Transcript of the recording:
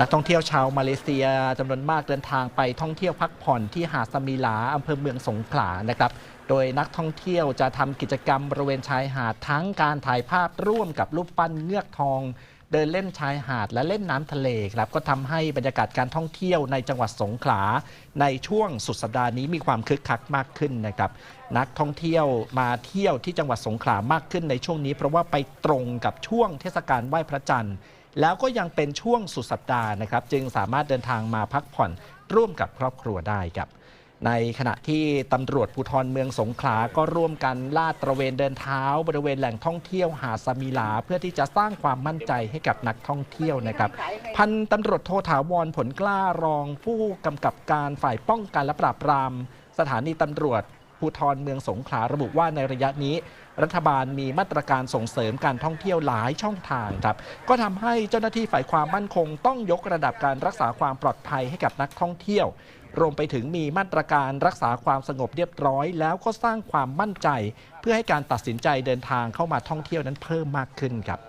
นักท่องเที่ยวชาวมาเลเซียจำนวนมากเดินทางไปท่องเที่ยวพักผ่อนที่หาดสมีหลาอำเภอเมืองสงขลานะครับ โดยนักท่องเที่ยวจะทำกิจกรรมบริเวณชายหาดทั้งการถ่ายภาพร่วมกับรูปปั้นเงือกทอง เดินเล่นชายหาดและเล่นน้ำทะเลครับก็ทำให้บรรยากาศการท่องเที่ยวในจังหวัดสงขลา ในช่วงสุดสัปดาห์นี้มีความคึกคักมากขึ้นนะครับ นักท่องเที่ยวมาเที่ยวที่จังหวัดสงขลามากขึ้นในช่วงนี้ เพราะว่าไปตรงกับช่วงเทศกาลไหว้พระจันทร์ แล้วก็ยังเป็นช่วงสุดสัปดาห์นะครับ จึงสามารถเดินทางมาพักผ่อนร่วมกับครอบครัวได้ครับ ในขณะที่ตำรวจภูธรเมืองสงขลาก็ร่วมกันลาดตระเวนเดินเท้า บริเวณแหล่งท่องเที่ยวหาดสมิลา เพื่อที่จะสร้างความมั่นใจให้กับนักท่องเที่ยวนะครับ พันตำรวจโทถาวรผลกล้ารองผู้กำกับการฝ่ายป้องกันและปราบปราม สถานีตำรวจ ภูธรเมืองสงขลาระบุว่าในระยะนี้รัฐบาลมีมาตรการส่งเสริมการท่องเที่ยวหลายช่องทางครับ ก็ทำให้เจ้าหน้าที่ฝ่ายความมั่นคง ต้องยกระดับการรักษาความปลอดภัยให้กับนักท่องเที่ยว รวมไปถึงมีมาตรการรักษาความสงบเรียบร้อย แล้วก็สร้างความมั่นใจ เพื่อให้การตัดสินใจเดินทางเข้ามาท่องเที่ยวนั้นเพิ่มมากขึ้นครับ